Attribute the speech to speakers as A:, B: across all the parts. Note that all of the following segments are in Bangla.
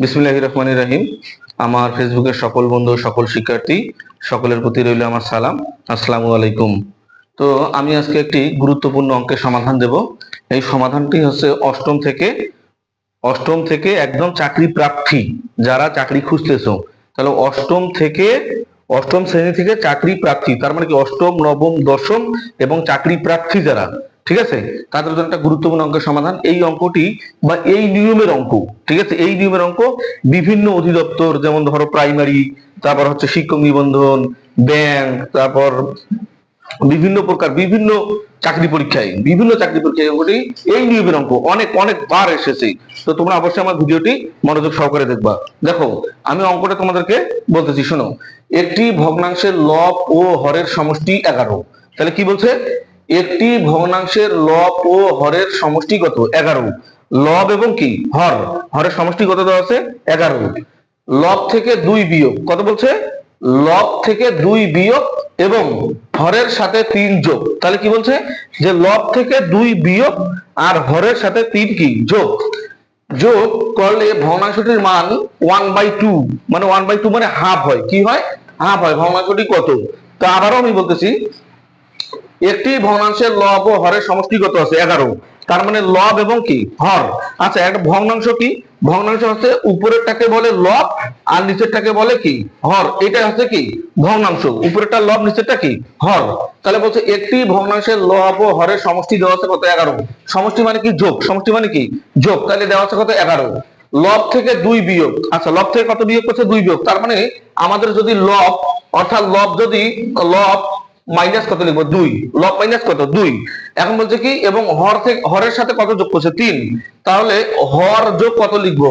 A: বিসমিল্লাহ রহমান রাহিম। আমার ফেসবুকের সকল বন্ধু, সকল শিক্ষার্থী, সকলের প্রতি রইল আমার সালাম। আসসালামু আলাইকুম। তো আমি আজকে একটি গুরুত্বপূর্ণ অঙ্কের সমাধান দেব। এই সমাধানটি হচ্ছে অষ্টম থেকে অষ্টম থেকে একদম চাকরি প্রার্থী, যারা চাকরি খুঁজতেছ। তাহলে অষ্টম থেকে, অষ্টম শ্রেণি থেকে চাকরি প্রার্থী, তার মানে কি অষ্টম, নবম, দশম এবং চাকরি প্রার্থী যারা ঠিক আছে? তাদের জন্য একটা গুরুত্বপূর্ণ অঙ্কের সমাধান। এই অঙ্কটি বা এই নিয়মের অঙ্ক, ঠিক আছে? এই নিয়মের অঙ্ক বিভিন্ন অধিদপ্তর, যেমন ধরো প্রাইমারি তারপর হচ্ছে শিক্ষক নিবন্ধন ব্যাংক তারপর বিভিন্ন প্রকার, বিভিন্ন চাকরি পরীক্ষায়, বিভিন্ন চাকরি পরীক্ষায় অঙ্কটি, এই নিয়মের অঙ্ক অনেক অনেক বার এসেছে। তো তোমরা অবশ্যই আমার ভিডিওটি মনোযোগ সহকারে দেখবা। দেখো, আমি অঙ্কটা তোমাদেরকে বলতেছি, শোনো। একটি ভগ্নাংশের লব ও হরের সমষ্টি এগারো। তাহলে কি বলছে? একটি ভগ্নাংশের লব ও হরের সমষ্টি কত এগারো। লব এবং কি? হর। হরের সমষ্টি কত দেওয়া আছে এগারো। লব থেকে দুই বিয়োগ। কত বলছে? লব থেকে দুই বিয়োগ এবং হরের সাথে তিন যোগ। তাহলে কি বলছে? যে লব থেকে দুই বিয়োগ আর হরের সাথে তিন কি? যোগ। যোগ করলে ভগ্নাংশটির মান ওয়ান বাই টু। মানে ওয়ান বাই টু মানে হাফ হয়। কি হয়? হাফ হয়। ভগ্নাংশটি কত? তো আবারও আমি বলতেছি একটি ভগ্নাংশের লব ও হরের সমষ্টি কত আছে, এগারো। তার মানে লব এবং কি? হর। আচ্ছা একটা ভগ্নাংশ কি? ভগ্নাংশ হচ্ছে উপরেরটাকে বলে লব আর নিচেরটাকে বলে কি? হর। এটা হচ্ছে কি? ভগ্নাংশ। উপরেরটা লব, নিচেরটা কি? হর। তাহলে বলছে একটি ভগ্নাংশের লব ও হরের সমষ্টি দেওয়া আছে কত? এগারো। সমষ্টি মানে কি? যোগ। সমষ্টি মানে কি? যোগ। তাহলে দেওয়া আছে কত? এগারো। লব থেকে দুই বিয়োগ। আচ্ছা লব থেকে কত বিয়োগ করছে? দুই বিয়োগ। তার মানে আমাদের যদি লব, অর্থাৎ লব যদি লব মাইনাস কত লিখব? দুই। লব মাইনাস কত? দুই। এখন বলছে কি, এবং হর থেকে, হরের সাথে কত যোগ করছে? তিন। তাহলে হর যোগ কত লিখব?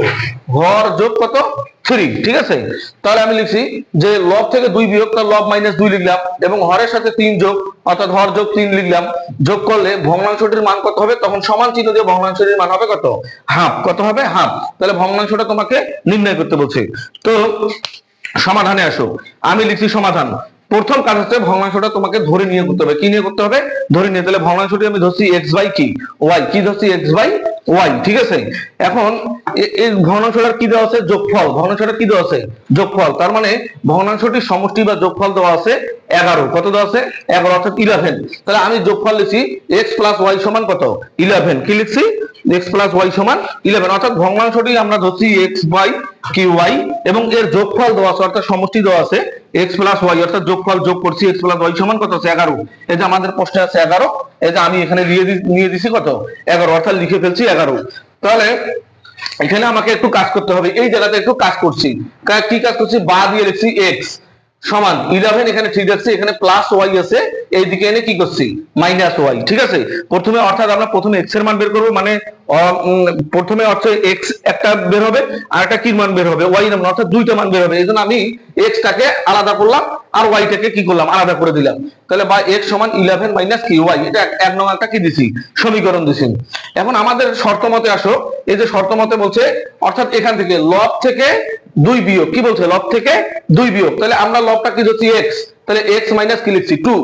A: হর যোগ কত? থ্রি ঠিক আছে? তাহলে আমি লিখছি যে লব থেকে দুই বিয়োগ তার লব মাইনাস দুই লিখলাম, এবং হরের সাথে তিন যোগ, অর্থাৎ হর যোগ তিন লিখলাম, যোগ করলে ভগ্নাংশটির মান কত হবে? তখন সমান চিহ্ন দিয়ে ভগ্নাংশটির মান হবে কত? হাফ কত হবে? হাফ তাহলে ভগ্নাংশটা তোমাকে নির্ণয় করতে বলছে। তো সমাধানে আসো। আমি লিখছি সমাধান। প্রথম কাজ হচ্ছে ভগ্নাংশটা তোমাকে ধরে নিয়ে করতে হবে। কি নিয়ে করতে হবে? ধরে নিয়ে, তাহলে ভগ্নাংশটি আমি ধরছি এক্স বাই কি? ওয়াই কি ধরছি? এক্স বাই ওয়াই ঠিক আছে? এখন এই ভগ্নাংশটার কি দেওয়া আছে? যোগফল। ভগ্নাংশটা কি দেওয়া আছে? যোগফল। তার মানে ভগ্নাংশটির সমষ্টি বা যোগফল দেওয়া আছে এগারো। কত দেওয়া আছে? এগারো, অর্থাৎ ইলেভেন তাহলে আমি যোগফল লিখছি এক্স প্লাস ওয়াই সমান কত? ইলেভেন কি লিখছি? এক্স প্লাস ওয়াই সমান ইলেভেন অর্থাৎ ভগ্নাংশটি আমরা ধরছি এক্স বাই কি ওয়াই এবং এর যোগফল দেওয়া আছে, অর্থাৎ সমষ্টি দেওয়া আছে এক্স প্লাস ওয়াই অর্থাৎ যোগফল যোগ করছি এক্স প্লাস ওয়াই সমান কত আছে, এগারো। এই যে আমাদের প্রশ্নে আছে এগারো, এই যে আমি এখানে নিয়ে নিয়ে দিছি কত? এগারো, অর্থাৎ লিখে ফেলছি এগারো। তাহলে এখানে আমাকে একটু কাজ করতে হবে, এই জায়গাতে একটু কাজ করছি। কি কাজ করছি? বা দিয়ে লিখছি এক্স সমান ইলেভেন এখানে ঠিক আছে এখানে প্লাস ওয়াই আছে, এইদিকে এনে কি করছি? মাইনাস ওয়াই ঠিক আছে? প্রথমে অর্থাৎ আমরা প্রথমে এক্সের মান বের করব মানে প্রথমে অর্থাৎ এক্স একটা বের হবে, আর একটা কি মান বের হবে ওয়াই এর মান, অর্থাৎ দুইটা মান বের হবে, এই জন্য আমি এক্স টাকে আলাদা করলাম, আর ওয়াই টাকে কি করলাম? আলাদা করে দিলাম। তাহলে বা এক্স সমান ইলেভেন মাইনাস কি? ওয়াই এটা এক নং একটা কি দিছি? সমীকরণ দিছি। এখন আমাদের শর্ত মতে আসো, এই যে শর্ত মতে বলছে, অর্থাৎ এখান থেকে লব থেকে দুই বিয়োগ, কি বলছে লব থেকে? দুই বিয়োগ। তাহলে আমরা লবটা কি ধরছি? এক্স তাহলে এক্স মাইনাস কি লিখছি? টু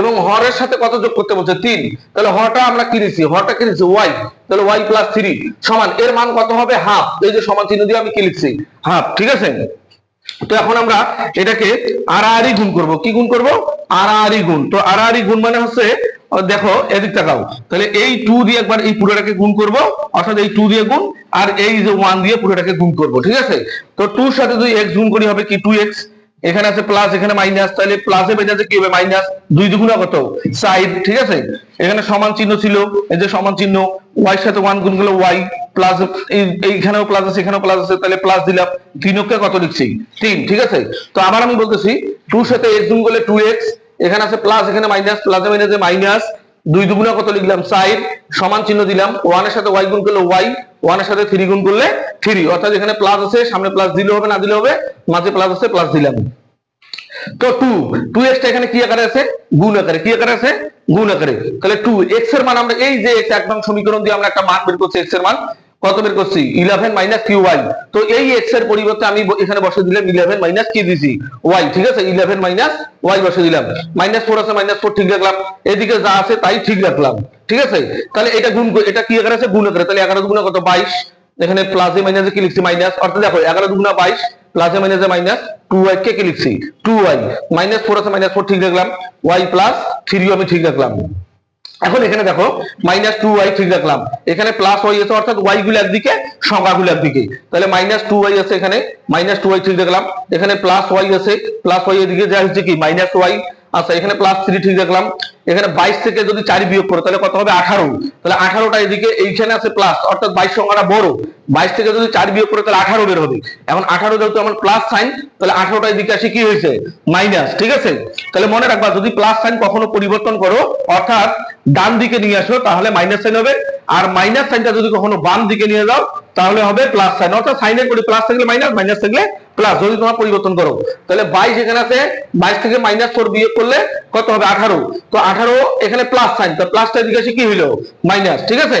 A: এবং হরের সাথে কত যোগ করতে বলছে? তিন। তাহলে হরটা আমরা কি নিচ্ছি হরটা কি নিচ্ছি ওয়াই তাহলে ওয়াই প্লাস থ্রি সমান, এর মান কত হবে? হাফ এই যে সমান চিহ্ন দিয়ে আমি কি লিখছি? হাফ ঠিক আছে? তো এখন আমরা এটাকে আড়াআড়ি গুণ করব। কি গুণ করব? আড়াআড়ি গুণ। তো আড়াআড়ি গুণ মানে হচ্ছে দেখো, এদিক তাকাও। তাহলে এই টু দিয়ে একবার এই পুরোটাকে গুণ করব, অর্থাৎ এই টু দিয়ে গুণ, আর এই যে ওয়ান দিয়ে পুরোটাকে গুণ করব, ঠিক আছে? তো টুর সাথে যদি এক্স গুণ করি, হবে কি? টু এক্স এখানে আছে প্লাস এখানে মাইনাস তাহলে প্লাসে বেজে আছে কি হবে? মাইনাস দুই দুগুণা কত? সাইড ঠিক আছে? এখানে সমান চিহ্ন ছিল, এই যে সমান চিহ্ন ওয়াই সাথে ওয়ান গুণ করলে ওয়াই প্লাস এইখানেও প্লাস আছে, এখানেও প্লাস আছে, তাহলে প্লাস দিলাম। তিনকে কত লিখছি? তিন, ঠিক আছে? তো আবার আমি বলতেছি টুর সাথে এক্স গুণ করলে টু এক্স এখানে আছে প্লাস এখানে মাইনাস প্লাসে মাইনাসে মাইনাস দুই দুগুণা কত লিখলাম? সাইড সমান চিহ্ন দিলাম। ওয়ানের সাথে ওয়াই গুণ করলে ওয়াই ওয়ানের সাথে থ্রি গুণ করলে থ্রি অর্থাৎ এখানে প্লাস আছে, সামনে প্লাস দিলে হবে, না দিলে হবে, মাঝে প্লাস আছে প্লাস দিলাম। তো টু টু এক্স এখানে কি আকারে আছে? গুণ আকারে। কি আকারে আছে? গুণ আকারে। তাহলে টু এক্সের মান আমরা এই যে এক্স একদম সমীকরণ দিয়ে আমরা একটা মান বের করছি এক্সের মান। কত বের করছি? ইলেভেন মাইনাস কিউ ওয়াই তো এই এক্সের পরিবর্তে আমি এখানে বসে দিলাম ইলেভেন মাইনাস কি দিছি ওয়াই ঠিক আছে? ইলেভেন মাইনাস ওয়াই বসে দিলাম। মাইনাস ফোর আছে মাইনাস ফোর ঠিক রাখলাম। এদিকে যা আছে তাই ঠিক রাখলাম। ঠিক আছে? তাহলে এটা গুণ এটা কি আকারে আছে? গুণ আকারে। তাহলে এগারো গুণ কত? বাইশ। এখানে প্লাসে মাইনাসে কি লিখছি? মাইনাস অর্থাৎ দেখো, এগারো দুগুণা বাইশ প্লাসে মাইনাসে মাইনাস টু ওয়াই কে, কি লিখছি? টু ওয়াই মাইনাস ফোর আছে মাইনাস ফোর ঠিক রাখলাম। ওয়াই প্লাস থ্রি আমি ঠিক রাখলাম। এখন এখানে দেখো মাইনাস টু ওয়াই থ্রি রাখলাম এখানে প্লাস ওয়াই আছে অর্থাৎ ওয়াই গুলো একদিকে সংখ্যা গুলো একদিকে তাহলে মাইনাস টু ওয়াই আছে এখানে মাইনাস টু ওয়াই থ্রি দেখলাম। এখানে প্লাস ওয়াই আছে প্লাস ওয়াই এদিকে যা হচ্ছে কি? মাইনাস ওয়াই আচ্ছা এখানে প্লাস থ্রি ঠিক রাখলাম এখানে বাইশ থেকে যদি চারি বিয়োগ করো, তাহলে কত হবে? আঠারো। তাহলে আঠারোটা এদিকে এইখানে আছে প্লাস অর্থাৎ বাইশ সংখ্যাটা বড়। বাইশ থেকে যদি চার বিয়োগ করে, তাহলে আঠারো বের হবে। এখন আঠারো যেহেতু আমার প্লাস সাইন তাহলে আঠারোটা এদিকে আসে কি হয়েছে? মাইনাস ঠিক আছে? তাহলে মনে রাখবা, যদি প্লাস সাইন কখনো পরিবর্তন করো, অর্থাৎ ডান দিকে নিয়ে আসো, তাহলে মাইনাস সাইন হবে। আর মাইনাস সাইনটা যদি কখনো বাম দিকে নিয়ে যাও, তাহলে হবে প্লাস সাইন অর্থাৎ সাইনের করে প্লাস থাকলে মাইনাস মাইনাস থাকলে প্লাস যদি তোমার পরিবর্তন করো। তাহলে বাইশ এখানে আছে, বাইশ থেকে মাইনাস ফোর বিয়োগ করলে কত হবে? আঠারো। তো আঠারো এখানে প্লাস সাইন তো প্লাসটা এদিকে কি হইল? মাইনাস ঠিক আছে?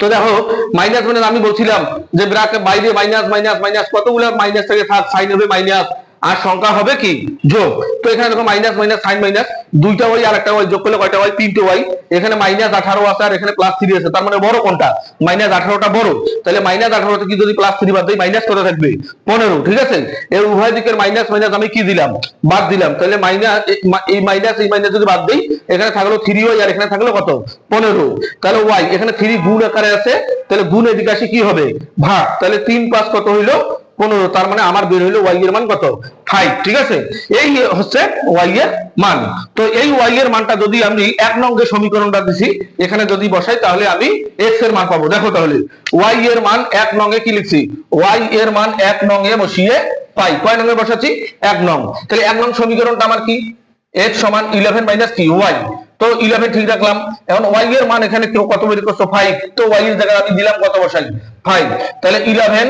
A: তো দেখো মাইনাস মানে আমি বলছিলাম যে ব্রাকেট বাইরে মাইনাস মাইনাস মাইনাস কতগুলো মাইনাস থাক সাইন হবে? মাইনাস আর সংখ্যা হবে কি? যোগ। তো এখানে দেখো মাইনাস মাইনাস সাইন মাইনাস দুইটা ওয়াই আর একটা ওয়াই, যোগ করলে কয়টা ওয়াই? তিনটে ওয়াই। এখানে মাইনাস আঠারো আছে আর এখানে প্লাস থ্রি আছে। তার মানে বড় কোনটা? মাইনাস আঠারোটা বড়। তাহলে মাইনাস আঠারোতে কি যদি প্লাস থ্রি বাদ দিই মাইনাস কত থাকবে? পনেরো, ঠিক আছে? এর উভয় দিকের মাইনাস মাইনাস আমি কি দিলাম? বাদ দিলাম। তাহলে মাইনাস এই মাইনাস এই মাইনাস যদি বাদ দিই, এখানে থাকল থ্রি ওয়াই আর এখানে থাকল কত? পনেরো। তাহলে ওয়াই, এখানে থ্রি গুণ আকারে আছে। তাহলে গুণ এদিকে আসে কি হবে? ভাগ। তাহলে তিন পাঁচ কত হইল? পনেরো, তার মানে আমার বের হইল ওয়াই এর মান কত? ফাইভ ঠিক আছে? এই হচ্ছে ওয়াই এর মান। তো এই ওয়াই এর মানটা যদি আমি এক নঙ্গের সমীকরণটা দিছি, এখানে যদি বসাই, তাহলে আমি এক্সের মান পাবো। দেখো তাহলে ওয়াই এর মান এক নঙ্গে কি লিখছি? ওয়াই এর মান এক নঙ্গে বসিয়ে পাই। কয় নঙ্গে বসাচ্ছি? এক নং। তাহলে এক নং সমীকরণটা আমার কি? এক্স সমান ইলেভেন মাইনাস কি? ওয়াই তো ইলেভেন ঠিক রাখলাম। এখন ওয়াই এর মান এখানে কত বের করছ? ফাইভ তো ওয়াই এর জায়গায় আমি দিলাম কত বসাই? ফাইভ তাহলে ইলেভেন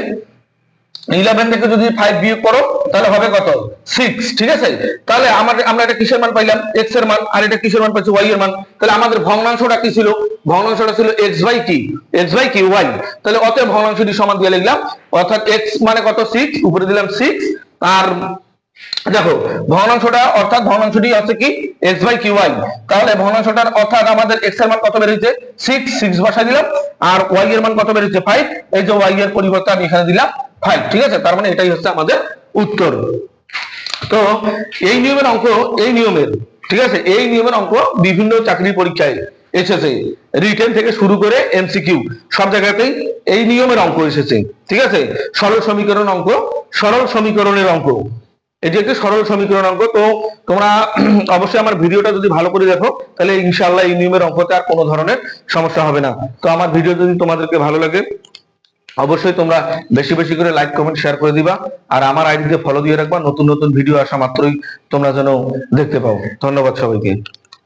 A: ইলেভেন থেকে যদি ফাইভ বিয়োগ করো, তাহলে হবে কত? সিক্স ঠিক আছে? তাহলে আমাদের, আমরা এটা কিসের মান পাইলাম? এক্সের মান, আর এটা কিসের মান পাচ্ছি ওয়াই এর মান। তাহলে আমাদের ভগ্নাংশটা কি ছিল? ভগ্নাংশটা ছিল এক্স বাই কি এক্স বাই কি ওয়াই তাহলে অতএব ভগ্নাংশটি সমান দিয়ে লিখলাম। অর্থাৎ এক্স মানে কত? সিক্স উপরে দিলাম সিক্স আর দেখো, ভগ্নাংশটা, অর্থাৎ ভগ্নাংশটি হচ্ছে কি? এক্স বাই কিউ ওয়াই তাহলে ভগ্নাংশটার অর্থাৎ আমাদের এক্সের মান কত বেরিয়েছে? সিক্স সিক্স বসাই দিলাম। আর ওয়াই এর মান কত বেরিয়েছে? ফাইভ এই যে ওয়াই এর পরিবর্তে আমি এখানে দিলাম। ফাইভ ঠিক আছে, তার মানে এটাই হচ্ছে আমাদের উত্তর। তো এই নিয়মের অঙ্ক, এই নিয়মের, ঠিক আছে, এই নিয়মের অঙ্ক বিভিন্ন চাকরি পরীক্ষায়, এসেছে। রিটেন থেকে শুরু করে এমসিকিউ সব জায়গাতেই এই নিয়মের অঙ্ক এসেছে, ঠিক আছে? সরল সমীকরণ অঙ্ক, সরল সমীকরণের অঙ্ক। এটি একটি সরল সমীকরণ অঙ্ক, তো তোমরা অবশ্যই আমার ভিডিওটা যদি ভালো করে দেখো, তাহলে ইনশাল্লাহ এই নিয়মের অঙ্কতে আর কোনো ধরনের সমস্যা হবে না। তো আমার ভিডিও যদি তোমাদেরকে ভালো লাগে অবশ্যই তোমরা বেশি বেশি করে লাইক কমেন্ট শেয়ার করে দিবা। আর আমার আইডিতে ফলো দিয়ে রাখবা। নতুন নতুন ভিডিও আসা মাত্রই তোমরা যেন দেখতে পাও। ধন্যবাদ সবাইকে।